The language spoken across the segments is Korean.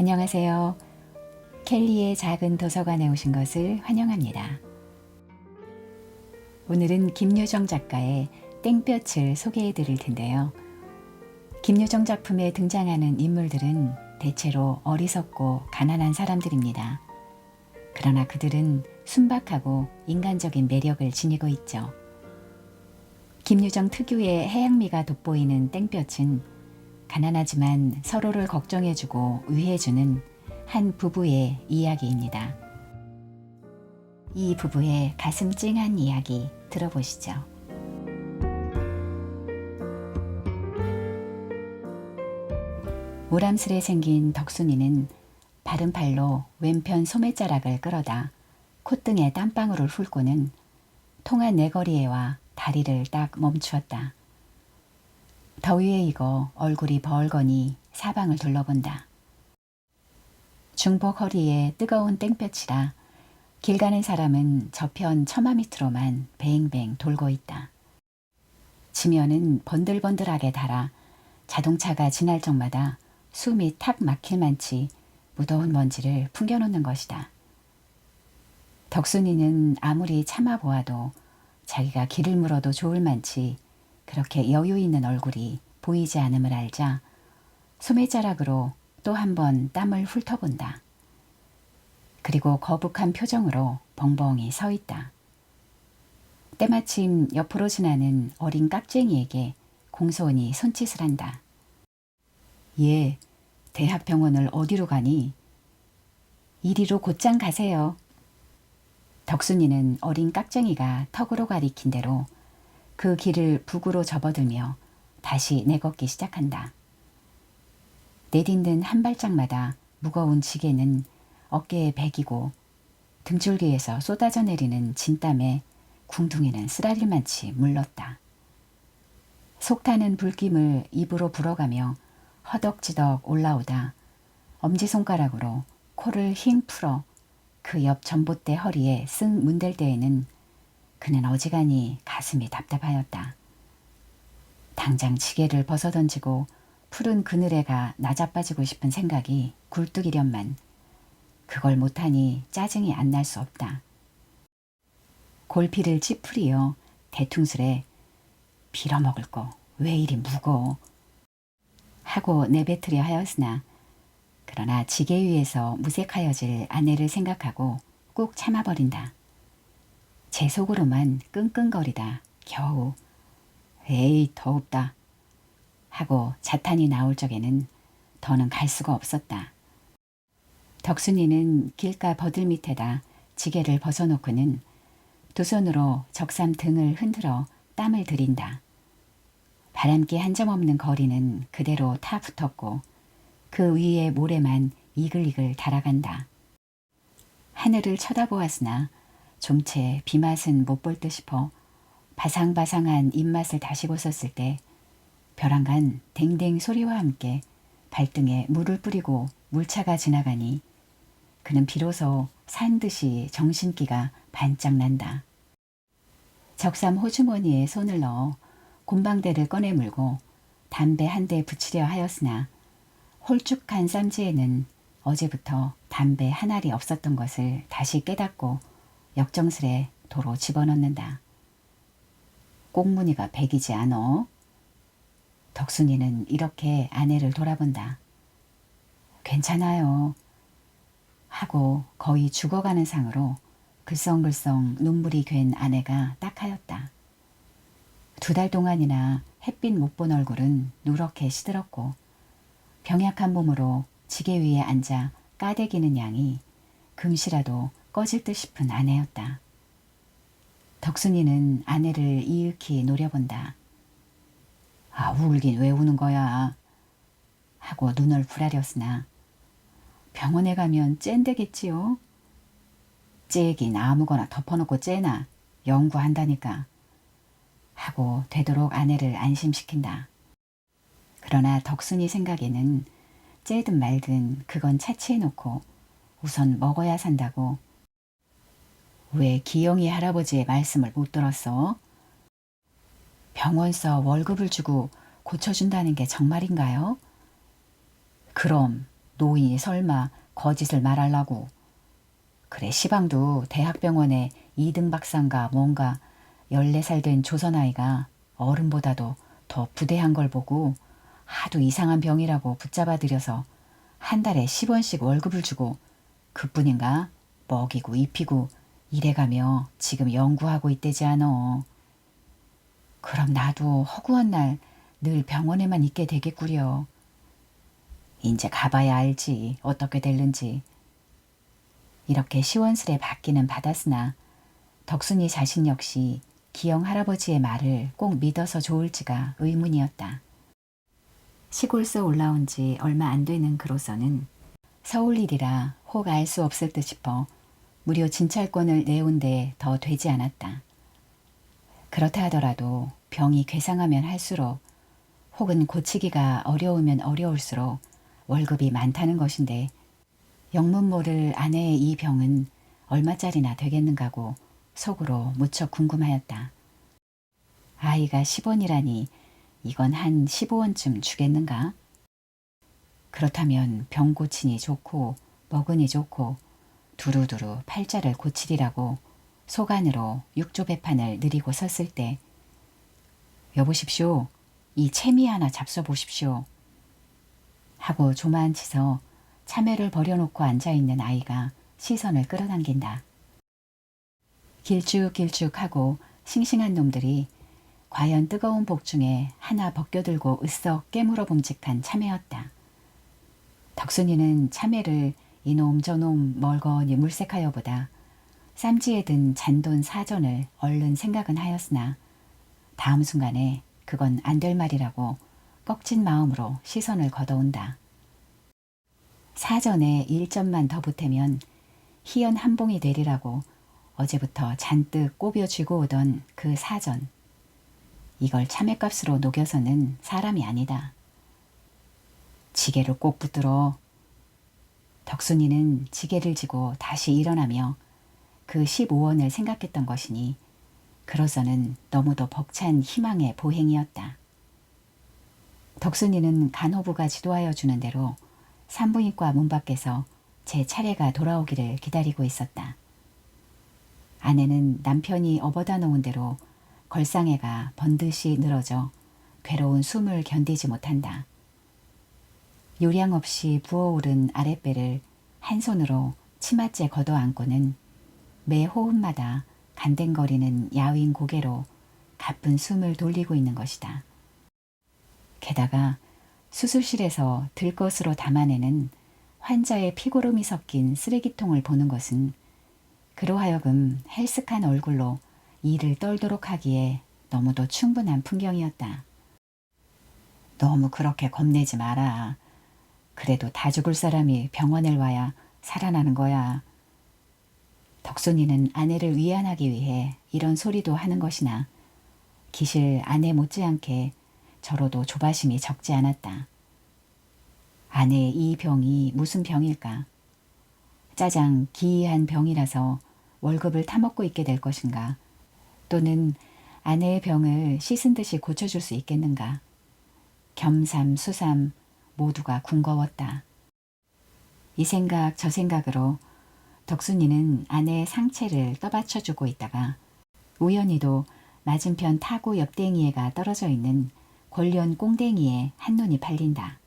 안녕하세요. 켈리의 작은 도서관에 오신 것을 환영합니다. 오늘은 김유정 작가의 땡볕을 소개해 드릴 텐데요. 김유정 작품에 등장하는 인물들은 대체로 어리석고 가난한 사람들입니다. 그러나 그들은 순박하고 인간적인 매력을 지니고 있죠. 김유정 특유의 해양미가 돋보이는 땡볕은 가난하지만 서로를 걱정해주고 위해주는 한 부부의 이야기입니다. 이 부부의 가슴 찡한 이야기 들어보시죠. 모람스레 생긴 덕순이는 바른 팔로 왼편 소매자락을 끌어다 콧등에 땀방울을 훑고는 통한 내거리에 와 다리를 딱 멈추었다. 더위에 익어 얼굴이 벌거니 사방을 둘러본다. 중복 허리에 뜨거운 땡볕이라 길 가는 사람은 저편 처마 밑으로만 뱅뱅 돌고 있다. 지면은 번들번들하게 달아 자동차가 지날 적마다 숨이 탁 막힐 만치 무더운 먼지를 풍겨놓는 것이다. 덕순이는 아무리 참아 보아도 자기가 길을 물어도 좋을 만치 그렇게 여유 있는 얼굴이 보이지 않음을 알자 소매자락으로 또 한 번 땀을 훑어본다. 그리고 거북한 표정으로 벙벙이 서 있다. 때마침 옆으로 지나는 어린 깍쟁이에게 공소원이 손짓을 한다. 예, 대학병원을 어디로 가니? 이리로 곧장 가세요. 덕순이는 어린 깍쟁이가 턱으로 가리킨 대로 그 길을 북으로 접어들며 다시 내걷기 시작한다. 내딛는 한 발짝마다 무거운 지게는 어깨에 베기고 등줄기에서 쏟아져 내리는 진땀에 궁둥이는 쓰라릴만치 물렀다. 속타는 불김을 입으로 불어가며 허덕지덕 올라오다 엄지손가락으로 코를 힝 풀어 그 옆 전봇대 허리에 쓱 문댈 때에는 그는 어지간히 가슴이 답답하였다. 당장 지게를 벗어던지고 푸른 그늘에 가 나자빠지고 싶은 생각이 굴뚝이련만 그걸 못하니 짜증이 안 날 수 없다. 골피를 찌푸리어 대퉁술에 빌어먹을 거 왜 이리 무거워 하고 내뱉으려 하였으나 그러나 지게 위에서 무색하여질 아내를 생각하고 꾹 참아버린다. 제 속으로만 끙끙거리다 겨우 에이 더웁다 하고 자탄이 나올 적에는 더는 갈 수가 없었다. 덕순이는 길가 버들 밑에다 지게를 벗어놓고는 두 손으로 적삼 등을 흔들어 땀을 들인다. 바람기 한 점 없는 거리는 그대로 타 붙었고 그 위에 모래만 이글이글 달아간다. 하늘을 쳐다보았으나 좀채 비맛은 못 볼 듯 싶어 바상바상한 입맛을 다시 고 썼을 때 벼랑간 댕댕 소리와 함께 발등에 물을 뿌리고 물차가 지나가니 그는 비로소 산 듯이 정신기가 반짝 난다. 적삼 호주머니에 손을 넣어 곰방대를 꺼내 물고 담배 한 대 붙이려 하였으나 홀쭉한 쌈지에는 어제부터 담배 한 알이 없었던 것을 다시 깨닫고 역정스레 도로 집어넣는다. 꽁무니가 백이지 않어? 덕순이는 이렇게 아내를 돌아본다. 괜찮아요. 하고 거의 죽어가는 상으로 글썽글썽 눈물이 괜 아내가 딱하였다. 두 달 동안이나 햇빛 못 본 얼굴은 누렇게 시들었고 병약한 몸으로 지게 위에 앉아 까대기는 양이 금시라도 꺼질 듯 싶은 아내였다. 덕순이는 아내를 이윽히 노려본다. 아, 울긴 왜 우는 거야? 하고 눈을 부라렸으나 병원에 가면 쨘되겠지요? 째긴 아무거나 덮어놓고 째나 연구한다니까. 하고 되도록 아내를 안심시킨다. 그러나 덕순이 생각에는 째든 말든 그건 차치해놓고 우선 먹어야 산다고. 왜 기영이 할아버지의 말씀을 못 들었어? 병원서 월급을 주고 고쳐준다는 게 정말인가요? 그럼 노인이 설마 거짓을 말하려고. 그래 시방도 대학병원에 이등 박사인가 뭔가 14살 된 조선아이가 어른보다도 더 부대한 걸 보고 하도 이상한 병이라고 붙잡아 들여서 한 달에 10원씩 월급을 주고 그뿐인가 먹이고 입히고 이래가며 지금 연구하고 있대지 않어. 그럼 나도 허구한 날 늘 병원에만 있게 되겠구려. 이제 가봐야 알지 어떻게 될는지. 이렇게 시원스레 받기는 받았으나 덕순이 자신 역시 기영 할아버지의 말을 꼭 믿어서 좋을지가 의문이었다. 시골서 올라온 지 얼마 안 되는 그로서는 서울 일이라 혹 알 수 없을 듯 싶어 무려 진찰권을 내온 데 더 되지 않았다. 그렇다 하더라도 병이 괴상하면 할수록 혹은 고치기가 어려우면 어려울수록 월급이 많다는 것인데 영문 모를 아내의 이 병은 얼마짜리나 되겠는가고 속으로 무척 궁금하였다. 아이가 10원이라니 이건 한 15원쯤 주겠는가? 그렇다면 병 고치니 좋고 먹으니 좋고 두루두루 팔자를 고치리라고 속 안으로 육조 배판을 느리고 섰을 때 여보십시오. 이 채미 하나 잡숴 보십시오. 하고 조만치서 참외를 버려놓고 앉아있는 아이가 시선을 끌어당긴다. 길쭉길쭉하고 싱싱한 놈들이 과연 뜨거운 복중에 하나 벗겨들고 으썩 깨물어 봄직한 참외였다. 덕순이는 참외를 이놈 저놈 멀거니 물색하여보다 쌈지에 든 잔돈 사전을 얼른 생각은 하였으나 다음 순간에 그건 안 될 말이라고 꺾진 마음으로 시선을 걷어온다. 사전에 1점만 더 보태면 희연 한봉이 되리라고 어제부터 잔뜩 꼬벼 쥐고 오던 그 사전. 이걸 참외값으로 녹여서는 사람이 아니다. 지게를 꼭 붙들어. 덕순이는 지게를 지고 다시 일어나며 그 15원을 생각했던 것이니 그로서는 너무도 벅찬 희망의 보행이었다. 덕순이는 간호부가 지도하여 주는 대로 산부인과 문 밖에서 제 차례가 돌아오기를 기다리고 있었다. 아내는 남편이 업어다 놓은 대로 걸상애가 번듯이 늘어져 괴로운 숨을 견디지 못한다. 요량 없이 부어오른 아랫배를 한 손으로 치맛째 걷어 안고는 매 호흡마다 간댕거리는 야윈 고개로 가쁜 숨을 돌리고 있는 것이다. 게다가 수술실에서 들것으로 담아내는 환자의 피고름이 섞인 쓰레기통을 보는 것은 그로 하여금 헬스한 얼굴로 이를 떨도록 하기에 너무도 충분한 풍경이었다. 너무 그렇게 겁내지 마라. 그래도 다 죽을 사람이 병원을 와야 살아나는 거야. 덕순이는 아내를 위안하기 위해 이런 소리도 하는 것이나 기실 아내 못지않게 저로도 조바심이 적지 않았다. 아내의 이 병이 무슨 병일까? 짜장 기이한 병이라서 월급을 타먹고 있게 될 것인가? 또는 아내의 병을 씻은 듯이 고쳐줄 수 있겠는가? 겸삼 수삼 모두가 궁거웠다. 이 생각 저 생각으로 덕순이는 아내의 상체를 떠받쳐주고 있다가 우연히도 맞은편 타구 옆댕이에가 떨어져 있는 골련 꽁댕이에 한눈이 팔린다.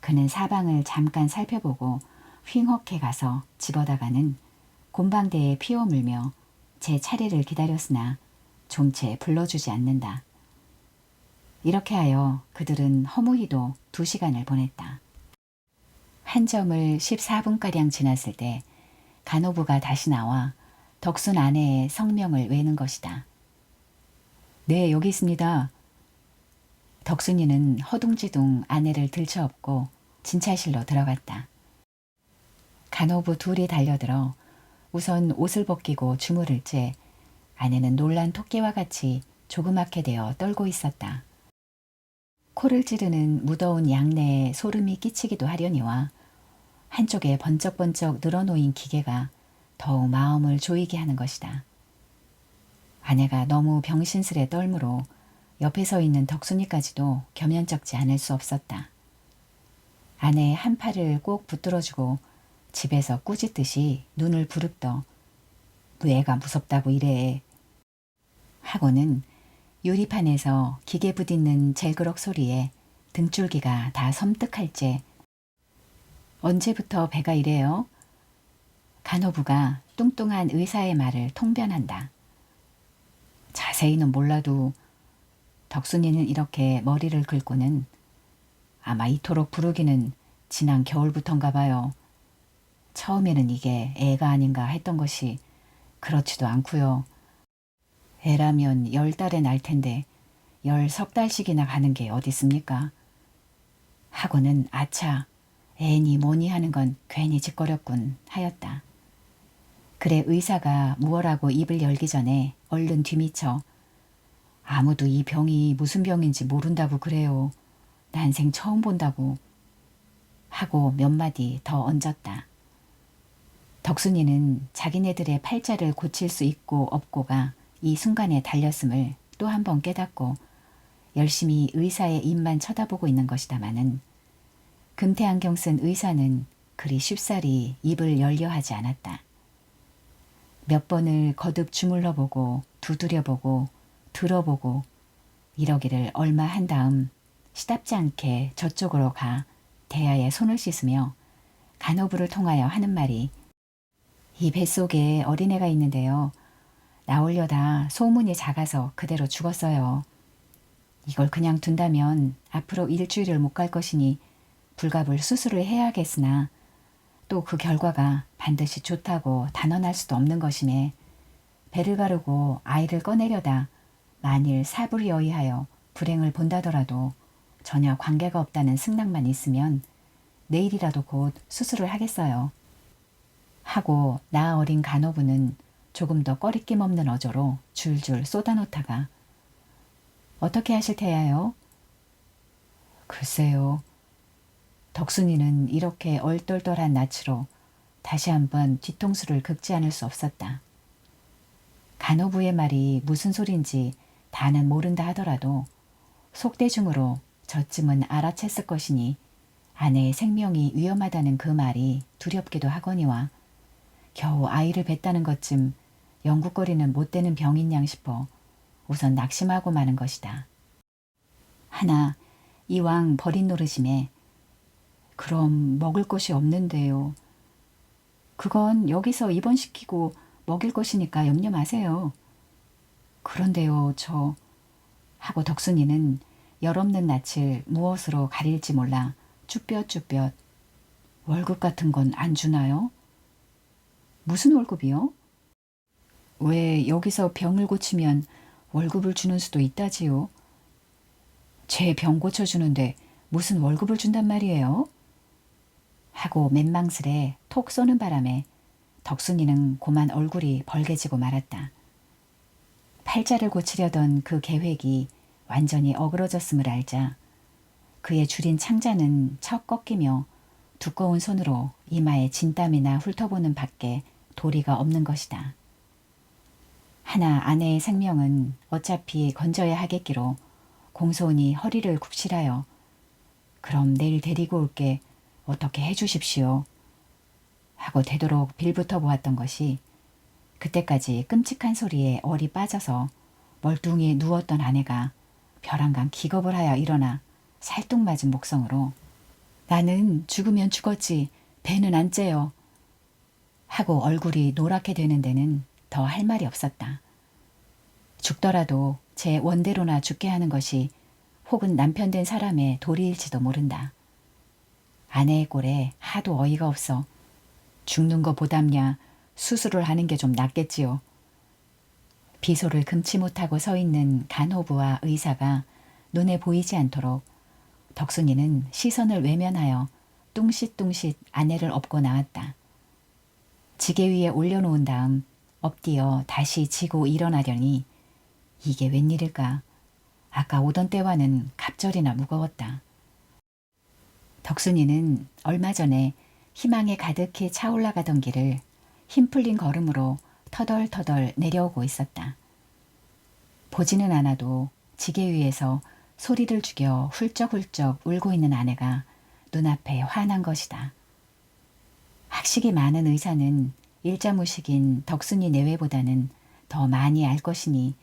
그는 사방을 잠깐 살펴보고 휑혹해 가서 집어다가는 곰방대에 피워물며 제 차례를 기다렸으나 좀채 불러주지 않는다. 이렇게 하여 그들은 허무히도 두 시간을 보냈다. 한 점을 14분가량 지났을 때 간호부가 다시 나와 덕순 아내의 성명을 외는 것이다. 네, 여기 있습니다. 덕순이는 허둥지둥 아내를 들쳐업고 진찰실로 들어갔다. 간호부 둘이 달려들어 우선 옷을 벗기고 주무를 째 아내는 놀란 토끼와 같이 조그맣게 되어 떨고 있었다. 코를 찌르는 무더운 양내에 소름이 끼치기도 하려니와 한쪽에 번쩍번쩍 늘어놓인 기계가 더욱 마음을 조이게 하는 것이다. 아내가 너무 병신스레 떨므로 옆에 서 있는 덕순이까지도 겸연쩍지 않을 수 없었다. 아내의 한 팔을 꼭 붙들어주고 집에서 꾸짖듯이 눈을 부릅떠 애가 무섭다고 이래 하고는 유리판에서 기계 부딪는 젤그럭 소리에 등줄기가 다 섬뜩할째 언제부터 배가 이래요? 간호부가 뚱뚱한 의사의 말을 통변한다. 자세히는 몰라도 덕순이는 이렇게 머리를 긁고는 아마 이토록 부르기는 지난 겨울부턴가 봐요. 처음에는 이게 애가 아닌가 했던 것이 그렇지도 않고요. 애라면 열 달에 날 텐데 열 석 달씩이나 가는 게 어디 있습니까? 하고는 아차 애니 뭐니 하는 건 괜히 짓거렸군 하였다. 그래 의사가 무엇라고 입을 열기 전에 얼른 뒤미쳐 아무도 이 병이 무슨 병인지 모른다고 그래요. 난생 처음 본다고 하고 몇 마디 더 얹었다. 덕순이는 자기네들의 팔자를 고칠 수 있고 없고가 이 순간에 달렸음을 또 한 번 깨닫고 열심히 의사의 입만 쳐다보고 있는 것이다마는 금태 안경 쓴 의사는 그리 쉽사리 입을 열려 하지 않았다. 몇 번을 거듭 주물러보고 두드려보고 들어보고 이러기를 얼마 한 다음 시답지 않게 저쪽으로 가 대야에 손을 씻으며 간호부를 통하여 하는 말이 이 뱃속에 어린애가 있는데요. 나오려다 소문이 작아서 그대로 죽었어요. 이걸 그냥 둔다면 앞으로 일주일을 못 갈 것이니 불갑을 수술을 해야겠으나 또 그 결과가 반드시 좋다고 단언할 수도 없는 것이네. 배를 가르고 아이를 꺼내려다 만일 사불이 어이하여 불행을 본다더라도 전혀 관계가 없다는 승낙만 있으면 내일이라도 곧 수술을 하겠어요. 하고 나 어린 간호부는 조금 더 꺼리낌 없는 어조로 줄줄 쏟아놓다가 어떻게 하실 테야요? 글쎄요. 덕순이는 이렇게 얼떨떨한 낯으로 다시 한번 뒤통수를 긁지 않을 수 없었다. 간호부의 말이 무슨 소린지 다는 모른다 하더라도 속대중으로 저쯤은 알아챘을 것이니 아내의 생명이 위험하다는 그 말이 두렵기도 하거니와 겨우 아이를 뱄다는 것쯤 영국거리는 못되는 병인 양 싶어 우선 낙심하고 마는 것이다. 하나 이왕 버린 노릇임에 그럼 먹을 것이 없는데요. 그건 여기서 입원시키고 먹일 것이니까 염려 마세요. 그런데요, 저 하고 덕순이는 열없는 낯을 무엇으로 가릴지 몰라 쭈뼛쭈뼛 월급 같은 건 안 주나요? 무슨 월급이요? 왜 여기서 병을 고치면 월급을 주는 수도 있다지요? 제 병 고쳐주는데 무슨 월급을 준단 말이에요? 하고 맨망스레 톡 쏘는 바람에 덕순이는 고만 얼굴이 벌개지고 말았다. 팔자를 고치려던 그 계획이 완전히 어그러졌음을 알자 그의 줄인 창자는 척 꺾이며 두꺼운 손으로 이마에 진땀이나 훑어보는 밖에 도리가 없는 것이다. 하나 아내의 생명은 어차피 건져야 하겠기로 공소원이 허리를 굽실하여 그럼 내일 데리고 올게 어떻게 해주십시오. 하고 되도록 빌붙어 보았던 것이 그때까지 끔찍한 소리에 얼이 빠져서 멀뚱히 누웠던 아내가 벼랑간 기겁을 하여 일어나 살뚱맞은 목성으로 나는 죽으면 죽었지 배는 안 째요. 하고 얼굴이 노랗게 되는 데는 더 할 말이 없었다. 죽더라도 제 원대로나 죽게 하는 것이 혹은 남편 된 사람의 도리일지도 모른다. 아내의 꼴에 하도 어이가 없어 죽는 거 보담냐 수술을 하는 게 좀 낫겠지요. 비소를 금치 못하고 서 있는 간호부와 의사가 눈에 보이지 않도록 덕순이는 시선을 외면하여 뚱싯뚱싯 아내를 업고 나왔다. 지게 위에 올려놓은 다음 엎디어 다시 지고 일어나려니 이게 웬일일까? 아까 오던 때와는 갑절이나 무거웠다. 덕순이는 얼마 전에 희망에 가득히 차올라가던 길을 힘 풀린 걸음으로 터덜터덜 내려오고 있었다. 보지는 않아도 지게 위에서 소리를 죽여 훌쩍훌쩍 울고 있는 아내가 눈앞에 환한 것이다. 학식이 많은 의사는 일자무식인 덕순이 내외보다는 더 많이 알 것이니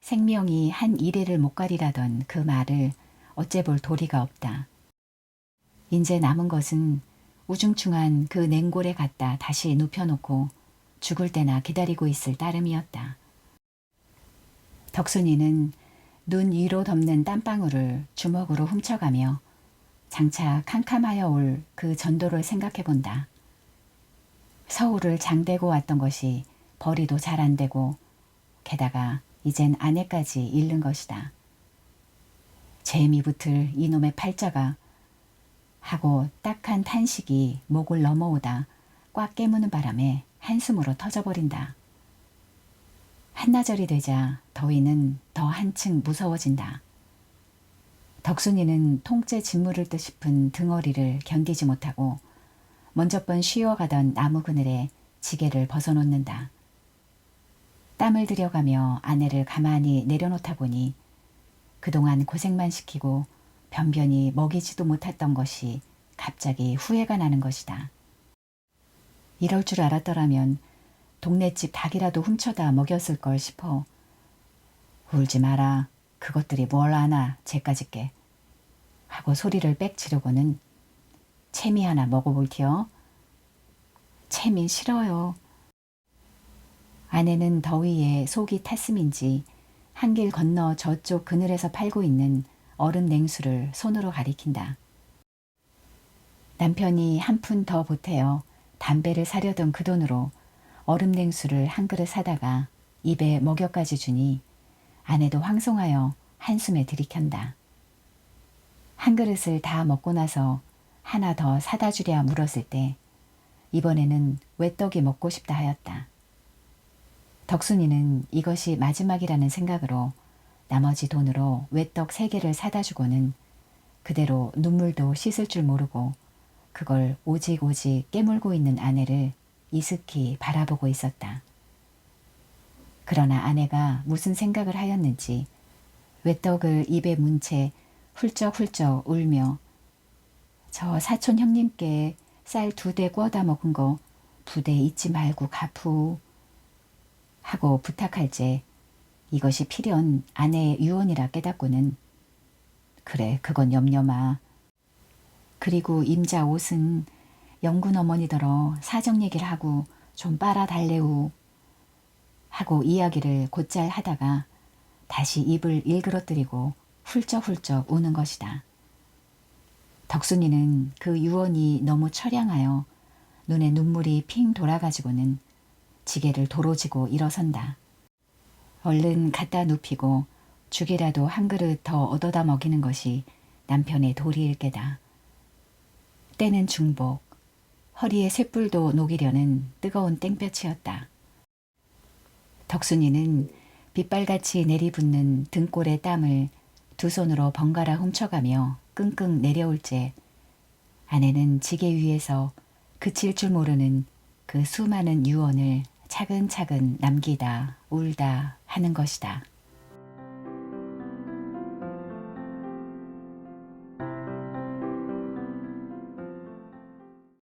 생명이 한 이래를 못 가리라던 그 말을 어째 볼 도리가 없다. 이제 남은 것은 우중충한 그 냉골에 갖다 다시 눕혀놓고 죽을 때나 기다리고 있을 따름이었다. 덕순이는 눈 위로 덮는 땀방울을 주먹으로 훔쳐가며 장차 캄캄하여 올 그 전도를 생각해 본다. 서울을 장대고 왔던 것이 벌이도 잘 안 되고 게다가 이젠 아내까지 잃는 것이다. 재미 붙을 이놈의 팔자가 하고 딱한 탄식이 목을 넘어오다 꽉 깨무는 바람에 한숨으로 터져버린다. 한나절이 되자 더위는 더 한층 무서워진다. 덕순이는 통째 짓무를 듯 싶은 등어리를 견디지 못하고 먼저 번 쉬어가던 나무 그늘에 지게를 벗어놓는다. 땀을 들여가며 아내를 가만히 내려놓다 보니 그동안 고생만 시키고 변변히 먹이지도 못했던 것이 갑자기 후회가 나는 것이다. 이럴 줄 알았더라면 동네집 닭이라도 훔쳐다 먹였을 걸 싶어. 울지 마라. 그것들이 뭘 아나 쟤까짓게. 하고 소리를 빽 지르고는 채미 하나 먹어볼티요. 채미 싫어요. 아내는 더위에 속이 탔음인지 한길 건너 저쪽 그늘에서 팔고 있는 얼음 냉수를 손으로 가리킨다. 남편이 한 푼 더 보태어 담배를 사려던 그 돈으로 얼음 냉수를 한 그릇 사다가 입에 먹여까지 주니 아내도 황송하여 한숨에 들이켠다. 한 그릇을 다 먹고 나서 하나 더 사다 주랴 물었을 때 이번에는 외떡이 먹고 싶다 하였다. 덕순이는 이것이 마지막이라는 생각으로 나머지 돈으로 외떡 세 개를 사다 주고는 그대로 눈물도 씻을 줄 모르고 그걸 오직 오직 깨물고 있는 아내를 이슥히 바라보고 있었다. 그러나 아내가 무슨 생각을 하였는지 외떡을 입에 문 채 훌쩍훌쩍 울며 저 사촌 형님께 쌀 두대 구워다 먹은 거 부대 잊지 말고 갚우 하고 부탁할제 이것이 필연 아내의 유언이라 깨닫고는 그래 그건 염려마. 그리고 임자 옷은 영군 어머니더러 사정 얘기를 하고 좀 빨아 달래우 하고 이야기를 곧잘 하다가 다시 입을 일그러뜨리고 훌쩍훌쩍 우는 것이다. 덕순이는 그 유언이 너무 처량하여 눈에 눈물이 핑 돌아가지고는 지게를 도로 지고 일어선다. 얼른 갖다 눕히고 죽이라도 한 그릇 더 얻어다 먹이는 것이 남편의 도리일 게다. 때는 중복, 허리에 쇳불도 녹이려는 뜨거운 땡볕이었다. 덕순이는 빗발같이 내리붙는 등골의 땀을 두 손으로 번갈아 훔쳐가며 끙끙 내려올째 아내는 지게 위에서 그칠 줄 모르는 그 수많은 유언을 차근차근 남기다 울다 하는 것이다.